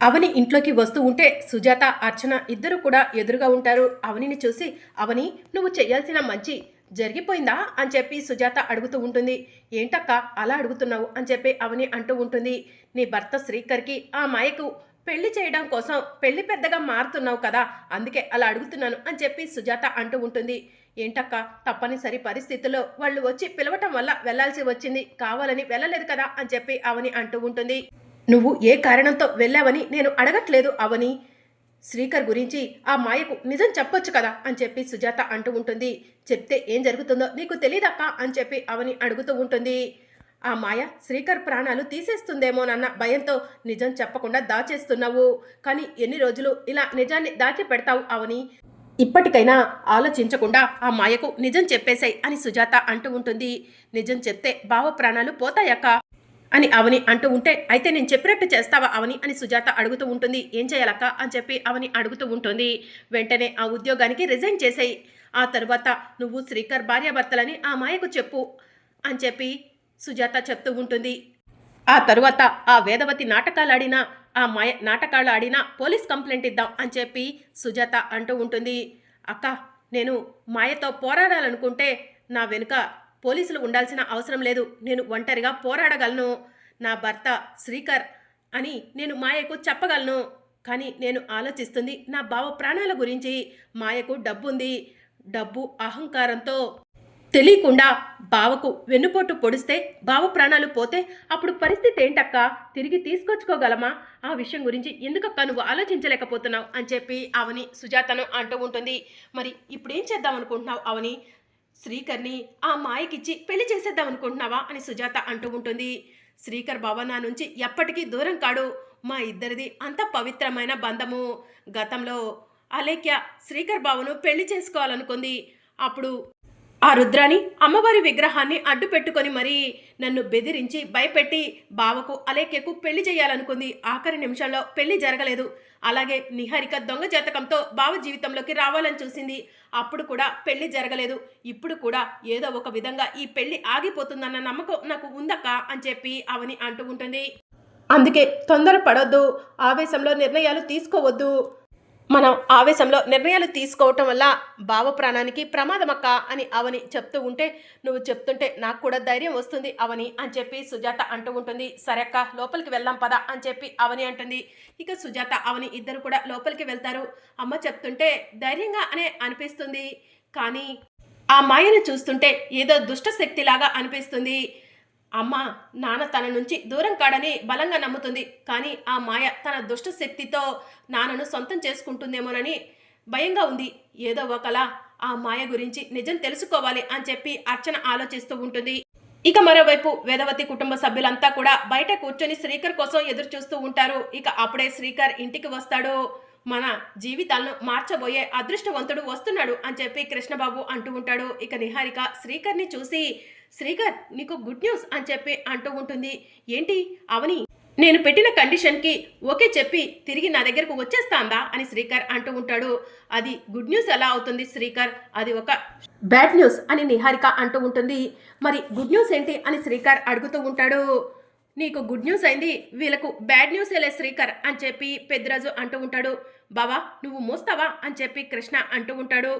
అవని ఇంట్లోకి వస్తూ ఉంటే సుజాత అర్చన ఇద్దరు కూడా ఎదురుగా ఉంటారు. అవనిని చూసి అవని నువ్వు చేయాల్సిన మంచి జరిగిపోయిందా? అని చెప్పి సుజాత అడుగుతూ ఉంటుంది. ఏంటక్క అలా అడుగుతున్నావు? అని చెప్పి అవని అంటూ ఉంటుంది. నీ భర్త శ్రీకర్కి ఆ మాయకు పెళ్ళి చేయడం కోసం పెళ్ళి పెద్దగా మారుతున్నావు కదా అందుకే అలా అడుగుతున్నాను అని చెప్పి సుజాత అంటూ ఉంటుంది. ఏంటక్క తప్పనిసరి పరిస్థితుల్లో వాళ్ళు వచ్చి పిలవటం వల్ల వెళ్ళాల్సి వచ్చింది. కావాలని వెళ్ళలేదు కదా అని చెప్పి అవని అంటూ ఉంటుంది. నువ్వు ఏ కారణంతో వెళ్ళావని నేను అడగట్లేదు అవని. శ్రీకర్ గురించి ఆ మాయకు నిజం చెప్పొచ్చు కదా అని చెప్పి సుజాత అంటూ ఉంటుంది. చెప్తే ఏం జరుగుతుందో నీకు తెలియదక్క అని చెప్పి అవని అడుగుతూ ఉంటుంది. ఆ మాయ శ్రీకర్ ప్రాణాలు తీసేస్తుందేమోనన్న భయంతో నిజం చెప్పకుండా దాచేస్తున్నావు. కానీ ఎన్ని రోజులు ఇలా నిజాన్ని దాచి పెడతావు అవని? ఇప్పటికైనా ఆలోచించకుండా ఆ మాయకు నిజం చెప్పేశాయి అని సుజాత అంటూ ఉంటుంది. నిజం చెప్తే భావ ప్రాణాలు పోతాయక్క? అని అవని అంటూ ఉంటే అయితే నేను చెప్పినట్టు చేస్తావా అవని? అని సుజాత అడుగుతూ ఉంటుంది. ఏం చేయాలక్క? అని చెప్పి అవని అడుగుతూ ఉంటుంది. వెంటనే ఆ ఉద్యోగానికి రిజైన్ చేసేయి. ఆ తరువాత నువ్వు శ్రీకర్ భార్యాభర్తలని ఆ మాయకు చెప్పు అని చెప్పి సుజాత చెప్తూ ఉంటుంది. ఆ తరువాత ఆ వేదవతి నాటకాలు ఆడినా ఆ మాయ నాటకాలు ఆడినా పోలీస్ కంప్లైంట్ ఇద్దాం అని చెప్పి సుజాత అంటూ ఉంటుంది. అక్క నేను మాయతో పోరాడాలనుకుంటే నా వెనుక పోలీసులు ఉండాల్సిన అవసరం లేదు. నేను ఒంటరిగా పోరాడగలను. నా భర్త శ్రీకర్ అని నేను మాయకు చెప్పగలను. కానీ నేను ఆలోచిస్తుంది నా బావ ప్రాణాల గురించి. మాయకు డబ్బుంది. డబ్బు అహంకారంతో తెలియకుండా బావకు వెన్నుపోటు పొడిస్తే బావ ప్రాణాలు పోతే అప్పుడు పరిస్థితి ఏంటక్క? తిరిగి తీసుకొచ్చుకోగలమా? ఆ విషయం గురించి ఎందుకక్క నువ్వు ఆలోచించలేకపోతున్నావు? అని చెప్పి అవని సుజాతను అంటూ ఉంటుంది. మరి ఇప్పుడు ఏం చేద్దాం అనుకుంటున్నావు అవని? శ్రీకర్ని ఆ మాయకిచ్చి పెళ్ళి చేసేద్దాం అనుకుంటున్నావా అని సుజాత అంటూ ఉంటుంది. శ్రీకర్ బావ నా నుంచి ఎప్పటికీ దూరం కాడు. మా ఇద్దరిది అంత పవిత్రమైన బంధము. గతంలో అలేఖ్య శ్రీకర్ బావను పెళ్ళి చేసుకోవాలనుకుంది. అప్పుడు ఆ రుద్రాని అమ్మవారి విగ్రహాన్ని అడ్డు పెట్టుకొని మరీ నన్ను బెదిరించి భయపెట్టి బావకు అలేఖ్యకు పెళ్ళి చేయాలనుకుంది. ఆఖరి నిమిషంలో పెళ్ళి జరగలేదు. అలాగే నిహారిక దొంగ జాతకంతో బావ జీవితంలోకి రావాలని చూసింది. అప్పుడు కూడా పెళ్ళి జరగలేదు. ఇప్పుడు కూడా ఏదో ఒక విధంగా ఈ పెళ్ళి ఆగిపోతుందన్న నమ్మకం నాకు ఉందక్క అని చెప్పి అవని అంటూ ఉంటుంది. అందుకే తొందర పడొద్దు ఆవేశంలో నిర్ణయాలు తీసుకోవద్దు. మనం ఆవేశంలో నిర్ణయాలు తీసుకోవటం వల్ల భావ ప్రాణానికి ప్రమాదమక్క అని అవని చెప్తూ ఉంటే నువ్వు చెప్తుంటే నాకు కూడా ధైర్యం వస్తుంది అవని అని చెప్పి సుజాత అంటూ ఉంటుంది. సరే అక్క లోపలికి వెళ్దాం పద అని చెప్పి అవని అంటుంది. ఇక సుజాత అవని ఇద్దరు కూడా లోపలికి వెళ్తారు. అమ్మ చెప్తుంటే ధైర్యంగా అనే అనిపిస్తుంది. కానీ ఆ మాయను చూస్తుంటే ఏదో దుష్ట శక్తిలాగా అనిపిస్తుంది. అమ్మ నాన్న తన నుంచి దూరం కాడని బలంగా నమ్ముతుంది. కానీ ఆ మాయ తన దుష్ట శక్తితో నాన్నను సొంతం చేసుకుంటుందేమోనని భయంగా ఉంది. ఏదో ఒకలా ఆ మాయ గురించి నిజం తెలుసుకోవాలి అని చెప్పి అర్చన ఆలోచిస్తూ ఉంటుంది. ఇక మరోవైపు వేదవతి కుటుంబ సభ్యులంతా కూడా బయట కూర్చొని శ్రీకర్ కోసం ఎదురు చూస్తూ ఉంటారు. ఇక అప్పుడే శ్రీకర్ ఇంటికి వస్తాడు. మన జీవితాలను మార్చబోయే అదృష్టవంతుడు వస్తున్నాడు అని చెప్పి కృష్ణబాబు అంటూ ఉంటాడు. ఇక నిహారిక శ్రీకర్ని చూసి శ్రీకర్ నీకు గుడ్ న్యూస్ అని చెప్పి అంటూ ఉంటుంది. ఏంటి? అవని నేను పెట్టిన కండిషన్కి ఓకే చెప్పి తిరిగి నా దగ్గరకు వచ్చేస్తాందా? అని శ్రీకర్ అంటూ ఉంటాడు. అది గుడ్ న్యూస్ ఎలా అవుతుంది శ్రీకర్? అది ఒక బ్యాడ్ న్యూస్ అని నిహారిక అంటూ ఉంటుంది. మరి గుడ్ న్యూస్ ఏంటి అని శ్రీకర్ అడుగుతూ ఉంటాడు. నీకు గుడ్ న్యూస్ అయింది వీళ్ళకు బ్యాడ్ న్యూస్ లే శ్రీకర్ అని చెప్పి పెద్దరాజు అంటూ ఉంటాడు. బావా నువ్వు మోస్తావా అని చెప్పి కృష్ణ అంటూ ఉంటాడు.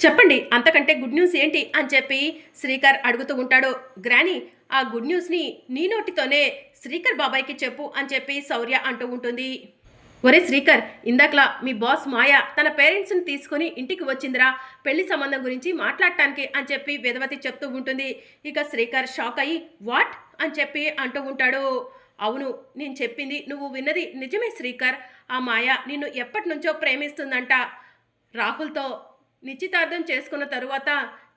చెప్పండి అంతకంటే గుడ్ న్యూస్ ఏంటి అని చెప్పి శ్రీకర్ అడుగుతూ ఉంటాడు. గ్రాని ఆ గుడ్ న్యూస్ని నీ నోటితోనే శ్రీకర్ బాబాయ్కి చెప్పు అని చెప్పి శౌర్య అంటూ ఉంటుంది. ఒరే శ్రీకర్ ఇందాకలా మీ బాస్ మాయ తన పేరెంట్స్ని తీసుకుని ఇంటికి వచ్చిందిరా. పెళ్ళి సంబంధం గురించి మాట్లాడటానికి అని చెప్పి వేదవతి చెప్తూ ఉంటుంది. ఇక శ్రీకర్ షాక్ అయ్యి వాట్? అని చెప్పి అంటూ ఉంటాడు. అవును నేను చెప్పింది నువ్వు విన్నది నిజమే శ్రీకర్. ఆ మాయ నిన్ను ఎప్పటి నుంచో ప్రేమిస్తుందంట. రాహుల్తో నిశ్చితార్థం చేసుకున్న తరువాత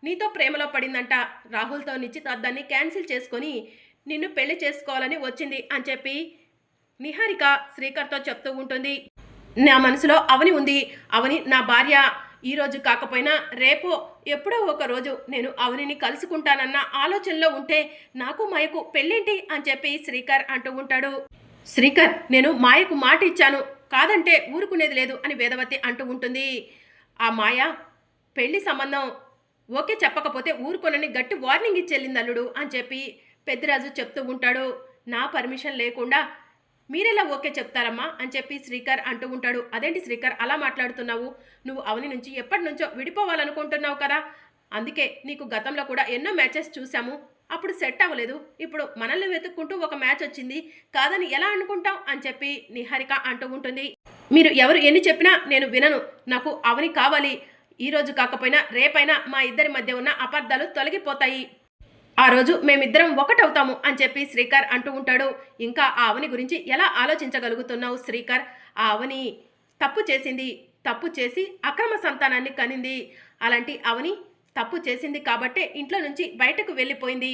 నీతో ప్రేమలో పడిందంట. రాహుల్తో నిశ్చితార్థాన్ని క్యాన్సిల్ చేసుకొని నిన్ను పెళ్ళి చేసుకోవాలని వచ్చింది అని చెప్పి నిహారిక శ్రీకర్తో చెప్తూ ఉంటుంది. నా మనసులో అవని ఉంది. అవని నా భార్య ఈరోజు కాకపోయినా రేపో ఎప్పుడో ఒక రోజు నేను అవనిని కలుసుకుంటానన్న ఆలోచనలో ఉంటే నాకు మాయకు పెళ్ళేంటి అని చెప్పి శ్రీకర్ అంటూ ఉంటాడు. శ్రీకర్ నేను మాయకు మాట ఇచ్చాను కాదంటే ఊరుకునేది లేదు అని వేదవతి అంటూ ఉంటుంది. ఆ మాయ పెళ్ళి సంబంధం ఓకే చెప్పకపోతే ఊరుకొనని గట్టి వార్నింగ్ ఇచ్చెళ్ళింది అల్లుడు అని చెప్పి పెద్దరాజు చెప్తూ ఉంటాడు. నా పర్మిషన్ లేకుండా మీరెలా ఓకే చెప్తారమ్మా అని చెప్పి శ్రీకర్ అంటూ ఉంటాడు. అదేంటి శ్రీకర్ అలా మాట్లాడుతున్నావు? నువ్వు అవని నుంచి ఎప్పటి నుంచో విడిపోవాలనుకుంటున్నావు కదా? అందుకే నీకు గతంలో కూడా ఎన్నో మ్యాచెస్ చూసాము అప్పుడు సెట్ అవ్వలేదు. ఇప్పుడు మనల్ని వెతుక్కుంటూ ఒక మ్యాచ్ వచ్చింది. కాదని ఎలా అనుకుంటాం అని చెప్పి నిహారిక అంటూ ఉంటుంది. మీరు ఎవరు ఎన్ని చెప్పినా నేను వినను. నాకు అవని కావాలి. ఈరోజు కాకపోయినా రేపైనా మా ఇద్దరి మధ్య ఉన్న అపార్థాలు తొలగిపోతాయి. ఆ రోజు మేమిద్దరం ఒకటవుతాము అని చెప్పి శ్రీకర్ అంటూ ఉంటాడు. ఇంకా ఆ అవని గురించి ఎలా ఆలోచించగలుగుతున్నావు శ్రీకర్? ఆ అవని తప్పు చేసింది తప్పు చేసి అక్రమ సంతానాన్ని కనింది. అలాంటి అవని తప్పు చేసింది కాబట్టే ఇంట్లో నుంచి బయటకు వెళ్ళిపోయింది.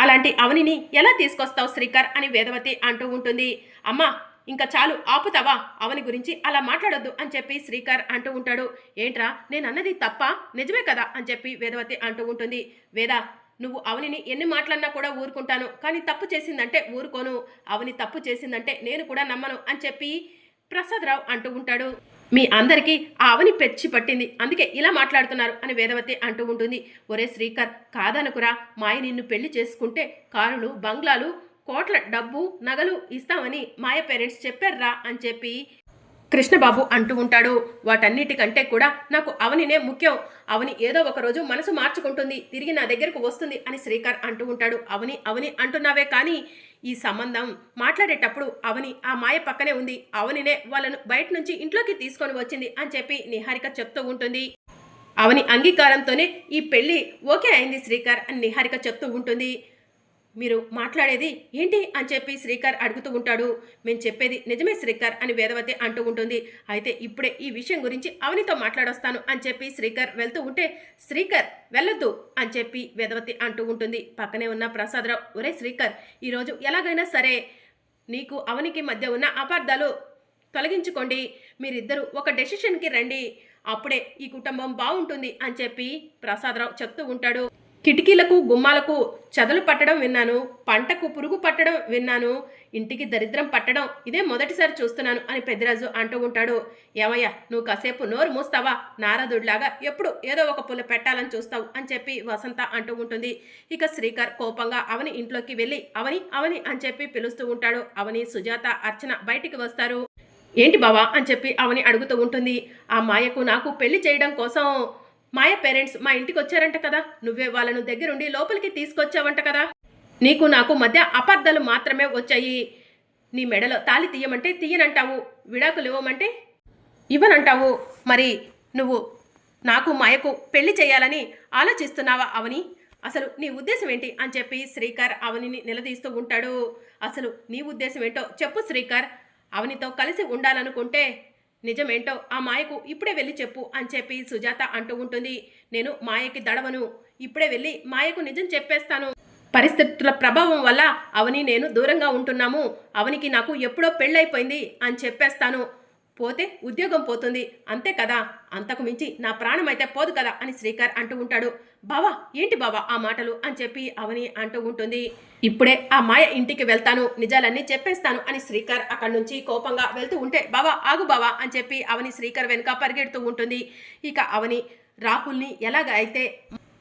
అలాంటి అవనిని ఎలా తీసుకొస్తావు శ్రీకర్? అని వేదవతి అంటూ ఉంటుంది. అమ్మా ఇంకా చాలు ఆపుతావా? అవని గురించి అలా మాట్లాడొద్దు అని చెప్పి శ్రీకర్ అంటూ ఉంటాడు. ఏంట్రా నేను అన్నది తప్ప నిజమే కదా? అని చెప్పి వేదవతి అంటూ ఉంటుంది. వేద నువ్వు అవనిని ఎన్ని మాటలన్నా కూడా ఊరుకుంటాను. కానీ తప్పు చేసిందంటే ఊరుకోను. అవని తప్పు చేసిందంటే నేను కూడా నమ్మను అని చెప్పి ప్రసాదరావు అంటూ ఉంటాడు. మీ అందరికీ ఆ అవని పెచ్చి పట్టింది. అందుకే ఇలా మాట్లాడుతున్నారు అని వేదవతి అంటూ ఉంటుంది. ఒరే శ్రీకర్ కాదనుకురా. మాయ నిన్ను పెళ్ళి చేసుకుంటే కారులు బంగ్లాలు కోట్ల డబ్బు నగలు ఇస్తామని మాయ పేరెంట్స్ చెప్పారా అని చెప్పి కృష్ణబాబు అంటూ ఉంటాడు. వాటన్నిటికంటే కూడా నాకు అవనినే ముఖ్యం. అవని ఏదో ఒక రోజు మనసు మార్చుకుంటుంది. తిరిగి నా దగ్గరకు వస్తుంది అని శ్రీకర్ అంటూ ఉంటాడు. అవని అవని అంటున్నావే కానీ ఈ సంబంధం మాట్లాడేటప్పుడు అవని ఆ మాయ పక్కనే ఉంది. అవనినే వాళ్ళను బయట నుంచి ఇంట్లోకి తీసుకొని వచ్చింది అని చెప్పి నిహారిక చెప్తూ ఉంటుంది. అవని అంగీకారంతోనే ఈ పెళ్ళి ఓకే అయింది శ్రీకర్ అని నిహారిక చెప్తూ ఉంటుంది. మీరు మాట్లాడేది ఏంటి అని చెప్పి శ్రీకర్ అడుగుతూ ఉంటాడు. మేము చెప్పేది నిజమే శ్రీకర్ అని వేదవతి అంటూ ఉంటుంది. అయితే ఇప్పుడే ఈ విషయం గురించి అవనితో మాట్లాడొస్తాను అని చెప్పి శ్రీకర్ వెళ్తూ ఉంటే శ్రీకర్ వెళ్ళొద్దు అని చెప్పి వేదవతి అంటూ ఉంటుంది. పక్కనే ఉన్న ప్రసాదరావు ఒరే శ్రీకర్ ఈరోజు ఎలాగైనా సరే నీకు అవనికి మధ్య ఉన్న అపార్థాలు తొలగించుకోండి. మీరిద్దరూ ఒక డెసిషన్కి రండి. అప్పుడే ఈ కుటుంబం బాగుంటుంది అని చెప్పి ప్రసాదరావు చెప్తూ ఉంటాడు. కిటికీలకు గుమ్మాలకు చదలు పట్టడం విన్నాను పంటకు పురుగు పట్టడం విన్నాను ఇంటికి దరిద్రం పట్టడం ఇదే మొదటిసారి చూస్తున్నాను అని పెద్దిరాజు అంటూ ఉంటాడు. ఏమయ్యా నువ్వు కాసేపు నోరు మూస్తావా? నారదుడిలాగా ఎప్పుడు ఏదో ఒక పుల్ల పెట్టాలని చూస్తావు అని చెప్పి వసంత అంటూ ఉంటుంది. ఇక శ్రీకర్ కోపంగా అవని ఇంట్లోకి వెళ్ళి అవని అవని అని చెప్పి పిలుస్తూ ఉంటాడు. అవని సుజాత అర్చన బయటికి వస్తారు. ఏంటి బావా అని చెప్పి అవని అడుగుతూ ఉంటుంది. ఆ మాయకు నాకు పెళ్ళి చేయడం కోసం మాయ పేరెంట్స్ మా ఇంటికి వచ్చారంట కదా. నువ్వే వాళ్ళను దగ్గరుండి లోపలికి తీసుకొచ్చావంట కదా. నీకు నాకు మధ్య అపార్థాలు మాత్రమే వచ్చాయి. నీ మెడలో తాలి తీయమంటే తీయనంటావు. విడాకులు ఇవ్వమంటే ఇవ్వనంటావు. మరి నువ్వు నాకు మాయకు పెళ్ళి చేయాలని ఆలోచిస్తున్నావా అవని? అసలు నీ ఉద్దేశం ఏంటి? అని చెప్పి శ్రీకర్ అవనిని నిలదీస్తూ ఉంటాడు. అసలు నీ ఉద్దేశం ఏంటో చెప్పు శ్రీకర్. అవనితో కలిసి ఉండాలనుకుంటే నిజమేంటో ఆ మాయకు ఇప్పుడే వెళ్ళి చెప్పు అని చెప్పి సుజాత అంటూ ఉంటుంది. నేను మాయకి దడవను. ఇప్పుడే వెళ్ళి మాయకు నిజం చెప్పేస్తాను. పరిస్థితుల ప్రభావం వల్ల అవని నేను దూరంగా ఉంటున్నాము. అవనికి నాకు ఎప్పుడో పెళ్ళైపోయింది అని చెప్పేస్తాను. పోతే ఉద్యోగం పోతుంది. అంతే కదా? అంతకు మించి నా ప్రాణం అయితే పోదు కదా? అని శ్రీకర్ అంటూ ఉంటాడు. బావా ఏంటి బావా ఆ మాటలు? అని చెప్పి అవని అంటూ ఉంటుంది. ఇప్పుడే ఆ మాయ ఇంటికి వెళ్తాను. నిజాలన్నీ చెప్పేస్తాను అని శ్రీకర్ అక్కడి నుంచి కోపంగా వెళ్తూ ఉంటే బావా ఆగు బావా అని చెప్పి అవని శ్రీకర్ వెనుక పరిగెడుతూ ఉంటుంది. ఇక అవని రాహుల్ని ఎలాగ అయితే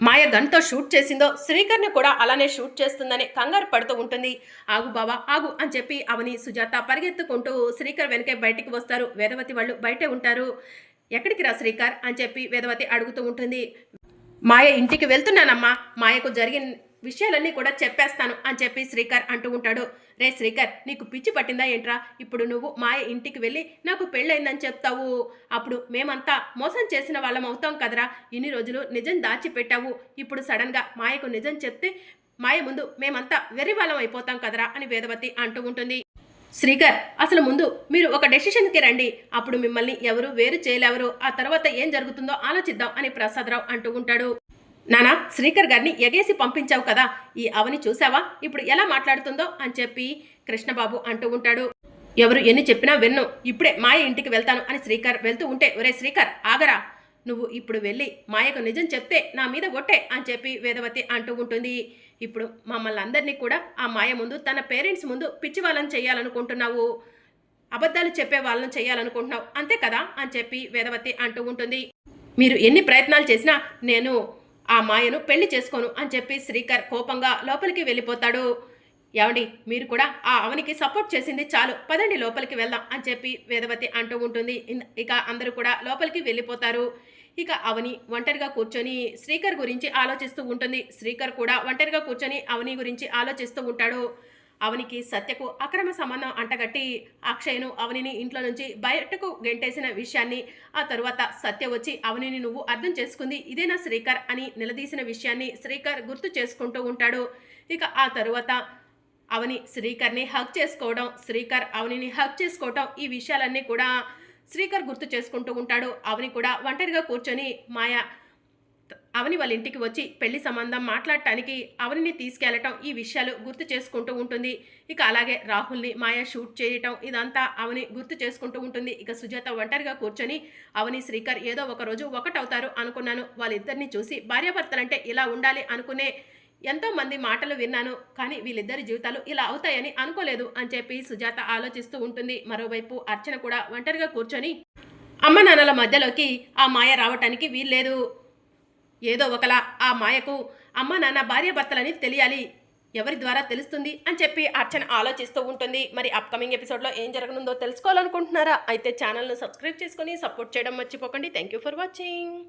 మాయ గన్తో షూట్ చేసిందో శ్రీకర్ని కూడా అలానే షూట్ చేస్తుందని కంగారు పడుతూ ఉంటుంది. ఆగు బావా ఆగు అని చెప్పి అవని సుజాత పరిగెత్తుకుంటూ శ్రీకర్ వెనకే బయటికి వస్తారు. వేదవతి వాళ్ళు బయటే ఉంటారు. ఎక్కడికి రా శ్రీకర్ అని చెప్పి వేదవతి అడుగుతూ ఉంటుంది. మాయ ఇంటికి వెళ్తున్నానమ్మా. మాయకు జరిగిన విషయాలన్నీ కూడా చెప్పేస్తాను అని చెప్పి శ్రీకర్ అంటూ ఉంటాడు. రే శ్రీకర్ నీకు పిచ్చి పట్టిందా ఏంట్రా? ఇప్పుడు నువ్వు మాయ ఇంటికి వెళ్ళి నాకు పెళ్ళైందని చెప్తావు. అప్పుడు మేమంతా మోసం చేసిన వాళ్ళం అవుతాం కదరా. ఇన్ని రోజులు నిజం దాచిపెట్టావు. ఇప్పుడు సడన్గా మాయకు నిజం చెప్తే మాయ ముందు మేమంతా వెర్రి వాళ్ళం అయిపోతాం కదరా అని వేదవతి అంటూ ఉంటుంది. శ్రీకర్ అసలు ముందు మీరు ఒక డెసిషన్కి రండి. అప్పుడు మిమ్మల్ని ఎవరు వేరు చేయలేవరు. ఆ తర్వాత ఏం జరుగుతుందో ఆలోచిద్దాం అని ప్రసాదరావు అంటూ ఉంటాడు. నానా శ్రీకర్ గారిని ఎగేసి పంపించావు కదా. ఈ అవని చూసావా? ఇప్పుడు ఎలా మాట్లాడుతుందో అని చెప్పి కృష్ణబాబు అంటూ ఉంటాడు. ఎవరు ఎన్ని చెప్పినా విన్ను. ఇప్పుడే మాయ ఇంటికి వెళ్తాను అని శ్రీకర్ వెళ్తూ ఉంటే ఒరే శ్రీకర్ ఆగరా. నువ్వు ఇప్పుడు వెళ్ళి మాయకు నిజం చెప్తే నా మీద ఒట్టే అని చెప్పి వేదవతి అంటూ ఉంటుంది. ఇప్పుడు మమ్మల్ని అందరినీ కూడా ఆ మాయ ముందు తన పేరెంట్స్ ముందు పిచ్చి వాళ్ళని చేయాలనుకుంటున్నావు అబద్ధాలు చెప్పే వాళ్ళని చేయాలనుకుంటున్నావు అంతే కదా? అని చెప్పి వేదవతి అంటూ ఉంటుంది. మీరు ఎన్ని ప్రయత్నాలు చేసినా నేను ఆ మాయను పెళ్ళి చేసుకోను అని చెప్పి శ్రీకర్ కోపంగా లోపలికి వెళ్ళిపోతాడు. ఏమండి మీరు కూడా ఆ అవనికి సపోర్ట్ చేసింది చాలు. పదండి లోపలికి వెళ్దాం అని చెప్పి వేదవతి అంటూ ఉంటుంది. ఇన్- ఇక అందరూ కూడా లోపలికి వెళ్ళిపోతారు. ఇక అవని ఒంటరిగా కూర్చొని శ్రీకర్ గురించి ఆలోచిస్తూ ఉంటుంది. శ్రీకర్ కూడా ఒంటరిగా కూర్చొని అవని గురించి ఆలోచిస్తూ ఉంటాడు. అవనికి సత్యకు అక్రమ సంబంధం అంటగట్టి అక్షయ్ను అవనిని ఇంట్లో నుంచి బయటకు గెంటేసిన విషయాన్ని ఆ తరువాత సత్య వచ్చి అవనిని నువ్వు అర్థం చేసుకుంది ఇదేనా శ్రీకర్ అని నిలదీసిన విషయాన్ని శ్రీకర్ గుర్తు చేసుకుంటూ ఉంటాడు. ఇక ఆ తరువాత అవని శ్రీకర్ని హక్ చేసుకోవడం శ్రీకర్ అవనిని హక్ చేసుకోవడం ఈ విషయాలన్నీ కూడా శ్రీకర్ గుర్తు చేసుకుంటూ ఉంటాడు. అవని కూడా ఒంటరిగా కూర్చొని మాయా అవని వాళ్ళ ఇంటికి వచ్చి పెళ్ళి సంబంధం మాట్లాడటానికి అవనిని తీసుకెళ్ళటం ఈ విషయాలు గుర్తు చేసుకుంటూ ఉంటుంది. ఇక అలాగే రాహుల్ని మాయా షూట్ చేయటం ఇదంతా అవని గుర్తు చేసుకుంటూ ఉంటుంది. ఇక సుజాత ఒంటరిగా కూర్చొని అవని శ్రీకర్ ఏదో ఒక రోజు ఒకటవుతారు అనుకున్నాను. వాళ్ళిద్దరిని చూసి భార్యాభర్తలంటే ఇలా ఉండాలి అనుకునే ఎంతోమంది మాటలు విన్నాను. కానీ వీళ్ళిద్దరి జీవితాలు ఇలా అవుతాయని అనుకోలేదు అని చెప్పి సుజాత ఆలోచిస్తూ ఉంటుంది. మరోవైపు అర్చన కూడా ఒంటరిగా కూర్చొని అమ్మ నాన్నల మధ్యలోకి ఆ మాయ రావటానికి వీల్లేదు. ఏదో ఒకలా ఆ మాయకు అమ్మ నాన్న భార్యాభర్తలని తెలియాలి. ఎవరి ద్వారా తెలుస్తుంది అని చెప్పి అర్చన ఆలోచిస్తూ ఉంటుంది. మరి అప్కమింగ్ ఎపిసోడ్లో ఏం జరగనుందో తెలుసుకోవాలనుకుంటున్నారా? అయితే ఛానల్ను సబ్స్క్రైబ్ చేసుకొని సపోర్ట్ చేయడం మర్చిపోకండి. Thank you for watching